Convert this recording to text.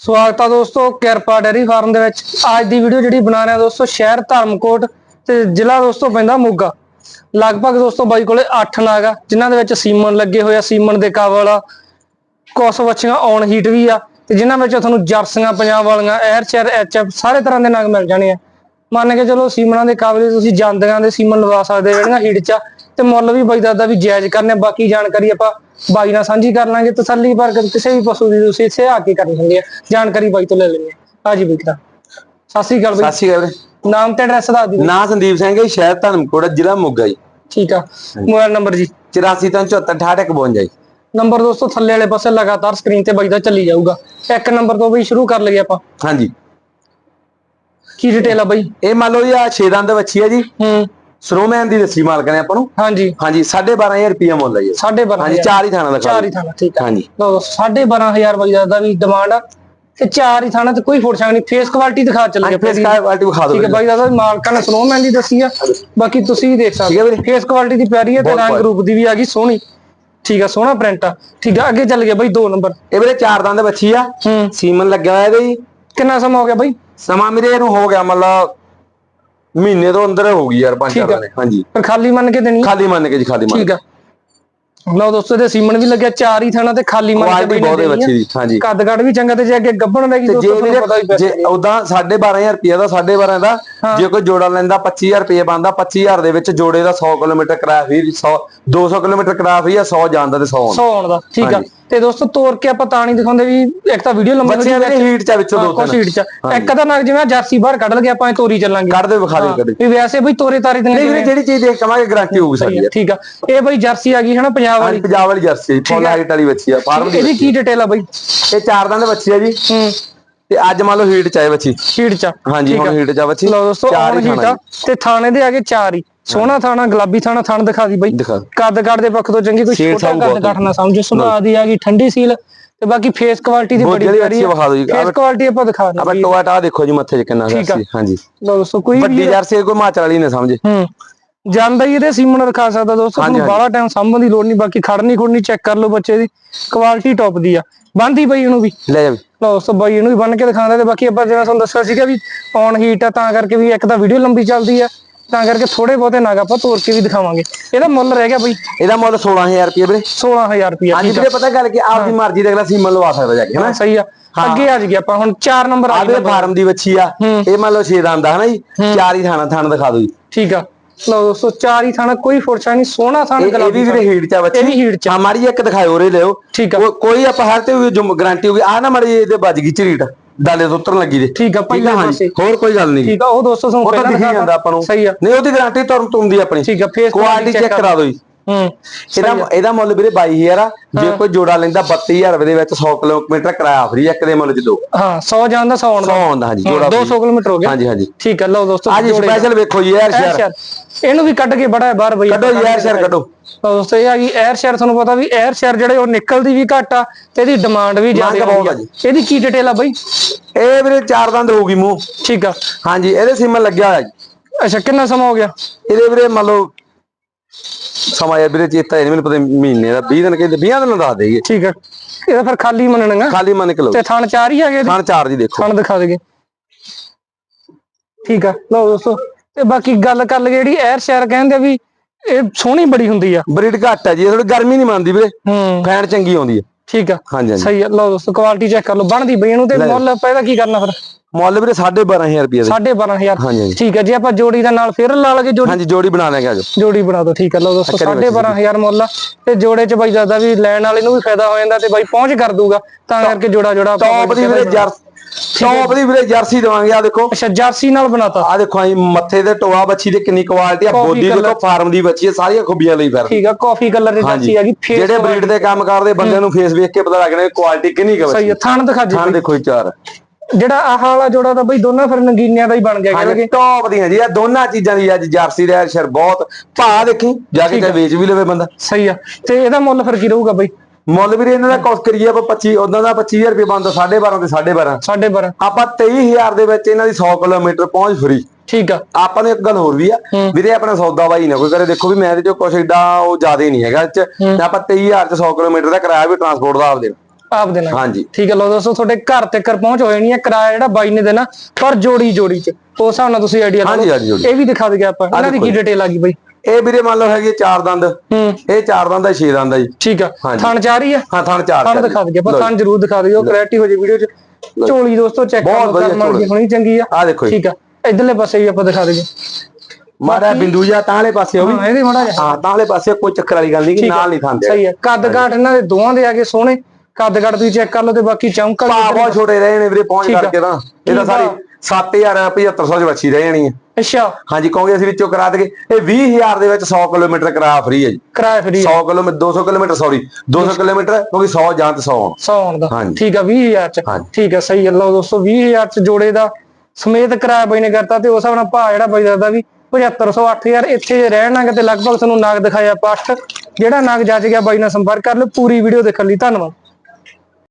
ਸਵਾਗਤ ਆ ਦੋਸਤੋ ਕਿਰਪਾ ਡੈਰੀ ਫਾਰਮ ਦੇ ਵਿੱਚ। ਅੱਜ ਦੀ ਵੀਡੀਓ ਜਿਹੜੀ ਬਣਾ ਰਿਹਾ ਦੋਸਤੋ, ਸ਼ਹਿਰ ਧਰਮਕੋਟ ਤੇ ਜ਼ਿਲ੍ਹਾ ਦੋਸਤੋ ਪੈਂਦਾ ਮੋਗਾ। ਲਗਭਗ ਦੋਸਤੋ ਬਾਈ ਕੋਲੇ 8 ਨਾਗ ਆ, ਜਿਨ੍ਹਾਂ ਦੇ ਵਿੱਚ ਸੀਮਨ ਲੱਗੇ ਹੋਏ ਆ, ਸੀਮਨ ਦੇ ਕਾਬਲ ਆ, ਕੁਛ ਵੱਛੀਆਂ ਔਨ ਹੀਟ ਵੀ ਆ, ਤੇ ਜਿਨ੍ਹਾਂ ਵਿੱਚ ਤੁਹਾਨੂੰ ਜਰਸੀਆਂ, ਪੰਜਾਬ ਵਾਲੀਆਂ 에ਅਰ ਚੈਰ ਐਚਐਫ, ਸਾਰੇ ਤਰ੍ਹਾਂ ਦੇ ਨਾਗ ਮਿਲ ਜਾਣੇ ਆ। ਮੰਨ ਕੇ ਚਲੋ ਸੀਮਨਾਂ ਦੇ ਕਾਬਲੇ ਤੁਸੀਂ ਜਾਂਦਿਆਂ ਦੇ ਸੀਮਨ ਲਵਾ ਸਕਦੇ ਹੋ ਜਿਹੜੀਆਂ ਹੀਟ ਚ ਤੇ ਮੁੱਲ ਵੀ ਬਾਈ ਦਾਦਾ ਵੀ ਜਾਇਜ਼ ਕਰਨੇ। ਬਾਕੀ ਜਾਣਕਾਰੀ ਆਪਾਂ ਬਾਈ ਨਾਲ ਸਾਂਝੀ ਕਰ ਲਾਂਗੇ। ਤਸੱਲੀ ਪਰ ਕਿਸੇ ਵੀ ਪਸ਼ੂ ਦੀ ਤੁਸੀਂ ਇੱਥੇ ਆ ਕੇ ਕਰ ਸਕਦੇ ਆ। ਜਾਣਕਾਰੀ ਬਾਈ ਤੋਂ ਲੈ ਲੈਣੀ ਆ। ਜੀ ਬਿਕਰਾ ਸਤਿ ਸ੍ਰੀ ਅਕਾਲ ਸਤਿ ਬਾਈ ਸ਼੍ਰੀ ਅਕਾਲ। ਨਾਮ ਤੇ ਐਡਰੈਸ ਦੱਸ ਦਿਓ। ਨਾਂ ਸੰਦੀਪ ਸਿੰਘ ਹੈ ਸ਼ਹਿਰ ਧਰਮਕੋਟ ਜ਼ਿਲ੍ਹਾ ਮੋਗਾ ਜੀ। ਠੀਕ ਆ। ਮੋਬਾਈਲ ਨੰਬਰ ਜੀ। 84 ਤੋਂ 74 68 52 ਜੀ। ਨੰਬਰ ਦੋਸਤੋ ਥੱਲੇ ਵਾਲੇ ਪਾਸੇ ਲਗਾਤਾਰ ਸਕਰੀਨ ਤੇ ਬਾਈ ਦਾ ਚੱਲੀ ਜਾਊਗਾ। ਇੱਕ ਨੰਬਰ ਤੋਂ ਬਈ ਸ਼ੁਰੂ ਕਰ ਲਈਏ ਆਪਾਂ। ਹਾਂਜੀ। ਕੀ ਡਿਟੇਲ ਆ ਬਾਈ? ਇਹ ਮੰਨ ਲਓ ਜੀ ਆ 6 ਦੰਦ ਵੱਛੀ ਹੈ ਜੀ। ਹੂੰ। ਸਨੋਮੈਨ ਦੀ ਦੱਸੀ ਮਾਲਕ ਨੇ ਆਪਾਂ ਨੂੰ। ਹਾਂਜੀ। ਹਾਂਜੀ 12500 ਰੁਪਏ ਮੁੱਲ ਹੈ ਜੀ ਸਾਢੇ ਬਾਰਾਂ ਹਾਂਜੀ ਹਜ਼ਾਰ। ਚਾਰ ਹੀ ਥਾਣਾ ਦਾ ਚਾਰ ਹੀ ਥਾਣਾ ਠੀਕ ਆ। ਹਾਂਜੀ। ਲਓ ਸਾਢੇ 12000 ਬਾਈ ਦਾ ਵੀ ਡਿਮਾਂਡ ਆ। ਤੇ ਚਾਰ ਹੀ ਥਾਣਾ ਤੇ ਕੋਈ ਫੁੱਟ ਨਹੀਂ। ਫੇਸ ਕੁਆਲਿਟੀ ਦਿਖਾ ਚੱਲ ਗਿਆ ਫੇਸ ਕੁਆਲਿਟੀ ਵਿਖਾ ਦਿਓ ਠੀਕ ਹੈ। ਬਾਈ ਦਾ ਮਾਲਕਾਂ ਨੇ ਸਨੋਮੈਨ ਦੀ ਦੱਸੀ ਆ। ਬਾਕੀ ਤੁਸੀਂ ਦੇਖ ਠੀਕ ਹੈ ਸਕਦੇ ਵੀਰੇ। ਫੇਸ ਕੁਆਲਿਟੀ ਦੀ ਪਿਆਰੀ ਹੈ ਤੇ ਰੰਗ। ਰੂਪ ਦੀ ਵੀ ਆ ਗਈ ਸੋਹਣੀ। ਠੀਕ ਆ ਸੋਹਣਾ ਪ੍ਰਿੰਟ ਆ। ਠੀਕ ਆ ਅੱਗੇ ਚੱਲ ਗਿਆ ਬਾਈ 2 ਨੰਬਰ ਇਹ ਵੀਰੇ ਚਾਰ ਦੰਦ ਵੱਛੀ ਆ। ਹੂੰ। ਸੀਮਨ ਲੱਗਿਆ ਹੋਇਆ ਇਹਦੇ ਜੀ। ਕਿੰਨਾ ਸਮਾਂ ਹੋ ਗਿਆ ਬਾਈ? ਸਮਾਂ ਮੇਰੇ ਇਹਨੂੰ ਹੋ ਗਿਆ ਮਤਲਬ ਮਹੀਨੇ ਤੋਂ ਅੰਦਰ ਹੋ ਗਈ ਯਾਰ ਪੰਜ ਠੀਕ ਚਾਰ। ਦਿਨ ਹਾਂਜੀ ਪਰ ਖਾਲੀ ਮੰਨ ਕੇ ਦੇਣੀ? ਖਾਲੀ ਮੰਨ ਕੇ ਜੀ ਖਾਲੀ ਮੰਨ ਠੀਕ ਆ ਲਓ ਦੋਸਤੋ ਤੇ ਸੀਮਨ ਵੀ ਲੱਗਿਆ ਚਾਰ ਹੀ ਥਾਣਾ ਤੇ ਖਾਲੀ ਮੰਨ ਕੇ ਕੁਆਲਿਟੀ ਬਾਈ ਨੇ ਬਹੁਤ ਹੈ ਦੇਣੀ ਆ। ਵੱਛੀ ਦੀ ਹਾਂਜੀ ਕੱਦ ਕੱਦ ਵੀ ਚੰਗਾ ਤੇ ਜੇ ਅੱਗੇ ਗੱਬਣ ਰਹਿ ਗਈ ਤੇ ਦੋਸਤੋ ਜੇ ਤੁਹਾਨੂੰ ਪਤਾ ਹੀ ਵੀਰੇ ਜੇ ਉਦਾਂ 12500 ਰੁਪਏ ਦਾ 12500 ਦਾ ਜੇ ਕੋਈ ਜੋੜਾ ਲੈਂਦਾ 25000 ਰੁਪਏ ਬੰਦਾ 25000 ਦੇ ਵਿੱਚ ਜੋੜੇ ਦਾ 100 ਕਿਲੋਮੀਟਰ ਕਿਰਾਇਆ ਫ੍ਰੀ 100 200 ਕਿਲੋਮੀਟਰ ਕਿਰਾਇਆ ਫ੍ਰੀ ਆ 100 ਜਾਂਦਾ ਤੇ 100 ਆਉਂਦਾ 100 ਆਉਣ ਦਾ ਠੀਕ ਆ ਹਾਂਜੀ। ਤੇ ਦੋਸਤੋ ਤੋੜ ਕੇ ਆਪਾਂ ਤਾਂ ਨਹੀਂ ਦਿਖਾਉਂਦੇ ਵੀ ਇੱਕ ਤਾਂ ਵੀਡੀਓ ਲੰਬੀ ਬੱਚਿਆਂ ਦੇ ਹੀਟ ਚ ਆ ਵਿੱਚੋਂ ਦੋ ਤਿੰਨ। ਹੀਟ ਚ ਇੱਕ ਤਾਂ ਨਗ ਜਿਵੇਂ ਜਰਸੀ ਬਾਹਰ ਕੱਢ ਲਗੇ ਆਪਾਂ ਇਹ ਤੋਰੀ ਚੱਲਾਂਗੇ। ਕੱਢ ਦੇ ਵਿਖਾ ਦੇ ਕੱਢ ਵੀ ਵੈਸੇ ਬਈ ਤੋਰੇ ਤਾਰੀ ਦੀਆਂ ਨਹੀਂ ਜਿਹੜੀ ਚੀਜ਼ ਦੇਖ ਕਵਾਂਗੇ ਗਾਰੰਟੀ ਹੋਊਗੀ ਸਾਡੀ। ਆ, ਠੀਕ ਆ। ਇਹ ਬਈ ਜਰਸੀ ਆ ਗਈ ਹੈ ਨਾ ਪੰਜਾਬ ਵਾਲੀ। ਪੰਜਾਬ ਵਾਲੀ ਜਰਸੀ ਫੁੱਲ ਹਾਈਟ ਵਾਲੀ ਬੱਚੀ ਆ ਫਾਰਮ ਦੀ ਇਹਦੀ ਕੀ ਡਿਟੇਲ ਆ ਬਈ? ਇਹ ਚਾਰ ਦੰਦ ਬੱਚੀ ਆ ਜੀ। ਹੂੰ। ਤੇ ਅੱਜ ਮੰਨ ਲਓ ਹੀਟ ਚ ਆਏ ਬੱਚੀ ਹੀਟ ਚ ਹਾਂਜੀ ਹੁਣ ਆ। ਹੀਟ ਚ ਆ ਬੱਚੀ ਲਓ ਦੋਸਤੋ ਚਾਰ ਹੀਟ ਆ ਤੇ ਥਾਣੇ ਦੇ ਆਗੇ ਚਾਰ ਹੀ। ਸੋਹਣਾ ਥਾਣਾ ਗੁਲਾਬੀ ਥਾਣਾ ਥਣ ਦਿਖਾ ਦੀ ਬਈ। ਕੱਦ ਕੱਦ ਦੇ ਪੱਖ ਤੋਂ ਚੰਗੀ ਕੋਈ ਛੋਟਾ ਕੱਦ ਕੱਟ ਨਾ ਸਮਝੋ। ਸੁਭਾਅ ਦੀ ਆ ਗਈ ਠੰਡੀ ਸੀਲ ਤੇ ਬਾਕੀ ਫੇਸ ਕੁਆਲਿਟੀ ਦੀ ਬੜੀ ਅੱਛੀ ਵਿਖਾ ਦਿਓ ਜੀ। ਫੇਸ ਕੁਆਲਿਟੀ ਆਪਾਂ ਦਿਖਾ ਆਪਾਂ ਦਿੰਦੇ ਟੋਆ ਟਾ ਦੇਖੋ ਜੀ ਮੱਥੇ 'ਚ ਕਿੰਨਾ। ਜਰਸੀ ਹਾਂਜੀ। ਲਓ ਦੋਸਤੋ ਕੋਈ ਵੱਡੀ ਜਰਸੀ ਕੋਈ ਹਿਮਾਚਲ ਵਾਲੀ ਨੇ ਸਮਝੇ। ਹੂੰ। ਜਾਂਦਾ ਹੀ ਇਹਦੇ ਸੀਮਨ ਰਖਾ ਸਕਦਾ ਦੋਸਤੋ। ਤੁਹਾਨੂੰ ਬਾਹਲਾ ਟਾਈਮ ਸਾਂਭਣ ਦੀ ਲੋੜ ਨਹੀਂ। ਬਾਕੀ ਖੜਨੀ ਖੁੜਨੀ ਚੈੱਕ ਕਰ ਲਓ ਬੱਚੇ ਦੀ। ਕੁਆਲਿਟੀ ਟੌਪ ਦੀ ਆ। ਬੰਦੀ ਬਈ ਇਹਨੂੰ ਵੀ। ਲੈ ਜਾ ਲਓ ਦੋਸਤੋ ਬਾਈ ਇਹਨੂੰ ਵੀ ਬੰਨ ਕੇ ਦਿਖਾਉਂਦਾ ਤੇ ਬਾਕੀ ਆਪਾਂ ਜਿਵੇਂ ਤੁਹਾਨੂੰ ਦੱਸਿਆ ਸੀਗਾ ਵੀ ਔਨ ਹੀਟ ਆ ਤਾਂ ਕਰਕੇ ਵੀ ਇੱਕ ਤਾਂ ਵੀਡੀਓ ਲੰਬੀ ਚੱਲਦੀ ਆ। ਤਾਂ ਕਰਕੇ ਥੋੜੇ ਬਹੁਤੇ ਨਾਗ ਆਪਾਂ ਤੋੜ ਕੇ ਵੀ ਦਿਖਾਵਾਂਗੇ। ਇਹਦਾ ਮੁੱਲ ਰਹਿ ਗਿਆ ਬਈ। ਇਹਦਾ ਮੁੱਲ 16000 ਰੁਪਏ ਵੀਰੇ। 16000 ਰੁਪਏ। ਹਾਂਜੀ ਵੀਰੇ ਪਤਾ ਗੱਲ ਕਿ ਆਪਦੀ ਮਰਜ਼ੀ ਦੇ ਅਗਲਾ ਸੀਮਨ ਲਵਾ ਸਕਦਾ ਜਾ ਕੇ ਹਨਾ? ਸਹੀ ਆ। ਅੱਗੇ ਆ ਜੀ ਆਪਾਂ ਹੁਣ 4 ਨੰਬਰ ਆ ਗਏ ਫਾਰਮ ਦੀ ਬੱਚੀ ਆ। ਇਹ ਮੰਨ ਲਓ 6 ਦੰਦ ਆ ਹਨਾ ਜੀ? ਚਾਰ ਹੀ ਥਾਣਾ ਥਾਣ ਦਿਖਾ ਦਿਓ ਜੀ। ਠੀਕ ਆ। ਲਓ ਦੋਸਤੋ ਚਾਰ ਹੀ ਥਾਣਾ ਕੋਈ ਫੁਰਛਾ ਨਹੀਂ ਸੋਹਣਾ ਥਾਣਾ ਇਹ ਇਹ ਵੀ ਵੀਰੇ ਹੀਟ ਚ ਬੱਚੀ ਇਹ ਵੀ ਹੀਟ ਚ ਜਿਹੀ ਇੱਕ ਦਿਖਾਇਓ ਉਰੇ ਲਿਓ। ਠੀਕ ਆ। ਕੋ- ਕੋਈ ਆਪਾਂ ਹਰ ਤੇ ਗਾਰੰਟੀ ਹੋਊਗੀ ਆ ਨਾ ਮਾੜੀ ਇਹਦੇ ਵੱਜ ਗਈ ਝਰੀਟ। ਡਾਲੇ ਤੋਂ ਉਤਰਨ ਲੱਗੀ ਦੇ ਠੀਕ ਆ ਪਹਿਲੇ ਪਾਸੇ ਹੋਰ ਕੋਈ ਗੱਲ ਨਹੀਂ ਠੀਕ ਆ ਉਹ ਦੋਸਤੋ ਤੁਹਾਨੂੰ ਉਹ ਤਾਂ ਦਿਖੀ ਜਾਂਦਾ ਆਪਾਂ ਨੂੰ। ਸਹੀ ਆ। ਨਹੀਂ ਉਹਦੀ ਗਾਰੰਟੀ ਤੁਰਨ ਤੁੰਦੀ ਆਪਣੀ। ਠੀਕ ਆ ਫੇਸ ਕੁਆਲਿਟੀ ਚੈੱਕ ਕਰਾ ਦਿਓ ਜੀ। ਇਹਦਾ ਇਹਦਾ ਮੁੱਲ ਵੀਰੇ 22000 ਆ। ਜੇ ਕੋਈ ਜੋੜਾ ਲੈਂਦਾ 32000 ਰੁਪਏ ਦੇ ਵਿੱਚ 100 ਕਿਲੋਮੀਟਰ ਕਿਰਾਇਆ ਫ੍ਰੀ ਇੱਕ ਦੇ ਮੁੱਲ ਚ ਦੋ। ਹਾਂ 100 ਜਾਂਦਾ 100 ਆਉਂਦਾ 100 ਆਉਂਦਾ ਹਾਂਜੀ ਹਾਂ, ਜੋੜਾ 200 ਕਿਲੋਮੀਟਰ ਹੋ ਗਿਆ। ਹਾਂਜੀ ਹਾਂਜੀ। ਠੀਕ ਹੈ ਲਓ ਦੋਸਤੋ ਅੱਜ। ਸਪੈਸ਼ਲ ਵੇਖੋ ਯਾਰ ਸ਼ੇਅਰ ਇਹਨੂੰ ਵੀ ਕੱਢ ਕੇ ਬੜਾ ਹੈ ਬਾਹਰ ਬਈ। ਕੱਢੋ ਯਾਰ ਸ਼ੇਅਰ ਕੱਢੋ। ਦੋਸਤੋ ਇਹ ਆ ਗਈ 에ਅਰ ਸ਼ੇਅਰ ਤੁਹਾਨੂੰ ਪਤਾ ਵੀ 에ਅਰ ਸ਼ੇਅਰ ਜਿਹੜੇ ਉਹ ਨਿਕਲਦੀ ਵੀ ਘੱਟ ਆ ਤੇ ਇਹਦੀ ਡਿਮਾਂਡ ਵੀ ਜ਼ਿਆਦਾ ਬਹੁਤ ਆ। ਇਹਦੀ ਕੀ ਡਿਟੇਲ ਆ ਬਈ? ਇਹ ਵੀਰੇ ਚਾਰ ਦੰਦ ਹੋਊਗੀ ਮੂੰਹ। ਠੀਕ ਆ। ਹਾਂਜੀ ਇਹਦੇ ਸੀਮਨ ਲੱਗਿਆ ਹੋਇਆ ਜੀ। ਅੱਛਾ ਕਿੰਨਾ ਸਮਾਂ ਹੋ ਗਿਆ? ਇਹਦੇ ਵੀਰੇ ਮੰਨ ਲਓ ਸਮਾਂ ਯਾਰ ਵੀਰੇ ਚੇਤਾ ਹੈ ਨਹੀਂ ਮੈਨੂੰ ਪਤਾ ਮਹੀਨੇ ਦਾ 20 ਦਿਨ ਕਹਿੰਦੇ 20 ਦਿਨ ਦੱਸ ਦੇਗੇ ਠੀਕ ਆ। ਇਹਦਾ ਫਿਰ ਖਾਲੀ ਮੰਨਣਗਾ ਖਾਲੀ ਮੰਨ ਕੇ ਲਓ। ਤੇ ਥਣ ਚਾਰ ਹੀ ਹੈਗੇ? ਖਾਣ ਚਾਰ ਜੀ ਦੇਖੋ। ਥਣ ਦਿਖਾ ਦੇਗੇ ਠੀਕ ਆ। ਲਓ ਦੋਸਤੋ ਤੇ ਬਾਕੀ ਗੱਲ ਕਰ ਲਈਏ ਜਿਹੜੀ 에ਅਰ ਸ਼ੇਅਰ ਕਹਿੰਦੇ ਆ ਵੀ ਇਹ ਸੋਹਣੀ ਬੜੀ ਹੁੰਦੀ ਆ। ਬਰੀਡ ਘੱਟ ਹੈ ਜੀ ਥੋੜੀ ਗਰਮੀ ਨਹੀਂ ਮੰਨਦੀ ਵੀਰੇ। ਹੂੰ। ਫੈਨ ਚੰਗੀ ਆਉਂਦੀ ਹੈ ਠੀਕ ਆ। ਹਾਂਜੀ ਸਹੀ ਆ। ਲਓ ਦੋਸਤੋ ਕੁਆਲਿਟੀ ਚੈੱਕ ਕਰ ਲਓ। ਬਣਦੀ ਬਈ ਇਹਨੂੰ ਤੇ ਮੁੱਲ ਇਹਦਾ ਕੀ ਕਰਨਾ ਫਿਰ? ਮੁੱਲ ਵੀਰੇ 12500 ਰੁਪਏ ਦੇ 12500 ਹਾਂਜੀ ਹਾਂਜੀ। ਠੀਕ ਹੈ ਜੇ ਆਪਾਂ ਜੋੜੀ ਦਾ ਨਾਲ ਫਿਰ ਲਾ ਲਗੇ ਜੋੜੀ? ਹਾਂਜੀ ਜੋੜੀ ਬਣਾ ਲਾਂਗੇ ਆਜੋ। ਜੋੜੀ ਬਣਾ ਦਿਓ ਠੀਕ ਹੈ। ਲਓ ਦੋਸਤੋ 12500 ਮੁੱਲ ਤੇ ਜੋੜੇ ਚ ਬਾਈ ਦਾਦਾ ਵੀ ਲੈਣ ਵਾਲੇ ਨੂੰ ਵੀ ਫਾਇਦਾ ਹੋ ਜਾਂਦਾ ਤੇ ਬਾਈ ਪਹੁੰਚ ਕਰ ਦੂਗਾ ਤਾਂ ਕਰਕੇ ਜੋੜਾ ਜੋੜਾ ਟੌਪ ਦੀ ਵੀਰੇ ਟੌਪ ਦੀ ਵੀਰੇ ਜਰਸੀ ਦਵਾਂਗੇ ਆ ਦੇਖੋ। ਅੱਛਾ ਜਰਸੀ ਨਾਲ ਬਣਾਤਾ। ਆ ਦੇਖੋ ਆਈ ਮੱਥੇ ਤੇ ਟੋਆ ਬੱਚੀ ਦੀ ਕਿੰਨੀ ਕੁਆਲਿਟੀ ਆ। ਬੋਡੀ। ਦੇਖੋ ਫਾਰਮ ਦੀ ਬੱਚੀ ਹੈ ਸਾਰੀਆਂ ਖੂਬੀਆਂ ਲਈ ਫਿਰ। ਠੀਕ ਆ ਕਾਫੀ ਕਲਰ ਦੀ ਜਰਸੀ ਆ ਗਈ ਫੇਸ ਜਿਹੜੇ ਬਰੀਡ ਦੇ ਕੰਮ ਕਰਦੇ ਬੰਦੇ ਨੂੰ ਫੇਸ ਵੇਖ ਕੇ ਪਤਾ ਲੱਗਣਾ ਕੁਆਲਿਟੀ ਕਿੰਨੀ ਕੁ ਸਹੀ ਥਣ ਦਿਖਾ ਜੀ ਹਾਂ ਦੇਖੋ ਚਾਰ। ਜਿਹੜਾ ਆਹ ਵਾਲਾ ਜੋੜਾ ਤਾਂ ਬਈ ਦੋਨਾਂ ਫਿਰ ਨਗੀਨਿਆਂ ਦਾ ਹੀ ਬਣ ਗਿਆ ਹਾਂਜੀ ਕਹਿੰਦੇ ਟੌਪ ਦੀਆਂ ਜੀ ਇਹ ਦੋਨਾਂ ਚੀਜ਼ਾਂ ਦੀ ਅੱਜ ਜਰਸੀ ਦਾ ਸ਼ਰ ਬਹੁਤ ਭਾ ਦੇਖੀ ਜਾ ਕੇ ਤੇ ਵੇਚ ਵੀ ਲਵੇ ਬੰਦਾ। ਸਹੀ ਆ ਤੇ ਇਹਦਾ ਮੁੱਲ ਫਿਰ ਕੀ ਰਹੂਗਾ ਬਈ? ਮੁੱਲ ਵੀਰੇ ਇਹਨਾਂ ਦਾ ਕੋਸਟ ਕਰੀਏ ਆਪਾਂ 25 ਉਹਨਾਂ ਦਾ 25000 ਰੁਪਏ ਬੰਦਾ 12.5 ਤੇ 12.5 12.5 ਆਪਾਂ 23000 ਦੇ ਵਿੱਚ ਇਹਨਾਂ ਦੀ 100 ਕਿਲੋਮੀਟਰ ਪਹੁੰਚ ਫਰੀ ਠੀਕ ਆ। ਆਪਾਂ ਨੂੰ ਇੱਕ ਗੱਲ ਹੋਰ ਵੀ ਆ ਵੀਰੇ ਆਪਣਾ ਸੌਦਾ ਬਾਈ ਨਾ ਕੋਈ ਕਰੇ ਦੇਖੋ ਵੀ ਮੈਂ ਤੇ ਜੋ ਕੁਛ ਏਡਾ ਉਹ ਜ਼ਿਆਦਾ ਨਹੀਂ ਹੈਗਾ ਇਹ ਚ। ਤੇ ਆਪਾਂ 23000 ਚ 100 ਕਿਲੋਮੀਟਰ ਦਾ ਕਿਰਾਇਆ ਵੀ ਟਰਾਂਸਪੋਰਟ ਦਾ ਆਪ ਦੇਣਾ। ਆਪ ਦੇਣਾ ਹਾਂਜੀ। ਠੀਕ ਹੈ ਲੋ ਦੋਸਤੋ ਤੁਹਾਡੇ ਘਰ ਤੱਕ ਪਹੁੰਚ ਹੋ ਜਾਣੀ ਹੈ ਕਿਰਾਇਆ ਜਿਹੜਾ ਬਾਈ ਨੇ ਦੇਣਾ ਪਰ ਜੋੜੀ ਜੋੜੀ ਚ। ਉਸ ਹਿਸਾਬ ਨਾਲ ਤੁਸੀਂ ਆਈਡੀਆ ਲਾ ਲਓ। ਇਹ ਵੀ ਦਿਖਾ ਦਈਏ ਆਪਾਂ। ਇਹਨਾਂ ਦੀ ਕੀ ਡਿਟੇਲ ਆ ਗਈ ਬਾਈ? ਇਹ ਵੀਰੇ ਮੰਨ ਲਓ ਹੈਗੀ ਚਾਰ ਦੰਦ। ਹੂੰ। ਇਹ ਚਾਰ ਦੰਦ ਦਾ ਛੇ ਦੰਦ ਦਾ ਜੀ। ਠੀਕ ਆ। ਥਣ ਚਾਰ ਹੀ ਆ? ਹਾਂ ਥਣ ਚਾਰ ਥਣ ਦਿਖਾ ਦਈਏ। ਆਪਾਂ ਥਣ ਜ਼ਰੂਰ ਦਿਖਾ ਦਿਓ ਕਲੈਰਿਟੀ ਹੋ ਜੇ ਵੀਡੀਓ ਚ। ਝੋਲੀ ਦੋਸਤੋ ਚੈੱਕ ਬਹੁਤ ਕਰੋ ਵਧੀਆ ਕਰਮ ਵਾਲੀ ਝੋਲੀ। ਹੋਣੀ ਚੰਗੀ ਆ। ਆ ਦੇਖੋ ਠੀਕ ਆ। ਇਧਰਲੇ ਪਾਸੇ ਵੀ ਆਪਾਂ ਦਿਖਾ ਦਈਏ। ਮਾੜਾ ਬਿੰਦੂ ਜਾਂ ਤਾਂਲੇ ਪਾਸੇ ਉਹ ਵੀ। ਹਾਂ ਇਹਦੇ ਮਾੜਾ ਹਾਂ ਤਾਂਲੇ ਪਾਸੇ ਕੋਈ ਚੱਕਰ ਵਾਲੀ ਗੱਲ ਨਹੀਂ ਕਿ ਨਾਲ ਨਹੀਂ ਖਾਂਦੇ ਸਹੀ ਹੈ ਕੱਦ ਕਾਠ ਇਹਨਾਂ ਦੇ ਦੋਵਾਂ ਦੇ ਆਗੇ ਸੋਹਣੇ। ਕੱਦ ਕਾਠ ਤੁਸੀਂ ਚੈੱਕ ਕਰ ਲਓ ਤੇ ਬਾਕੀ ਚਮਕ ਭਾ ਬਹੁਤ ਛੋਟੇ ਰਹੇ ਨੇ ਵੀਰੇ ਪਹੁੰਚ ਠੀਕ ਆ। ਕਰਕੇ ਤਾਂ। ਇਹ ਤਾਂ ਠੀਕ ਆ। ਸਾਰੀ 7000 7500 ਚ ਵੱਛੀ ਰਹਿ ਜਾਣੀ ਹੈ ਅੱਛਾ। ਹਾਂਜੀ ਕਹੋਗੇ ਅਸੀਂ ਵਿੱਚੋਂ ਕਰਾ ਦਗੇ ਇਹ 20000 ਦੇ ਵਿੱਚ 100 ਕਿਲੋਮੀਟਰ ਕਰਾ ਫ੍ਰੀ ਹੈ ਜੀ। ਕਿਰਾਇਆ free 100 kilometre 200 kilometre sorry 200 kilometre ਕਿਉਂਕਿ 100 ਜਾਂ ਤੇ 100 ਆਉਣ। ਸੌਣ ਦਾ। ਹਾਂਜੀ। ਠੀਕ ਆ 20000 ਚ। ਹਾਂਜੀ। ਠੀਕ ਆ ਸਹੀ ਲਓ ਦੋਸਤੋ 20000 ਚ ਜੋੜੇ ਦਾ ਸਮੇਤ ਕਿਰਾਇਆ ਬਾਈ ਨੇ ਕਰਤਾ ਤੇ ਉਸ ਹਿਸਾਬ ਨਾਲ ਭਾਅ ਜਿਹੜਾ ਬਾਈ ਦਾ ਵੀ 7500 8000 ਇੱਥੇ ਜੇ ਰਹਿਣਾਗੇ ਤੇ ਲਗਭਗ ਤੁਹਾਨੂੰ ਨਾਗ ਦਿਖਾਇਆ ਪੱਠ ਜਿਹੜਾ ਨਾਗ ਜੱਜ ਗਿਆ ਬਾਈ ਨਾਲ ਸੰਪਰਕ ਕਰ ਲਓ ਪੂਰੀ ਵੀਡੀਓ ਦੇਖਣ ਲਈ ਧੰਨਵਾਦ।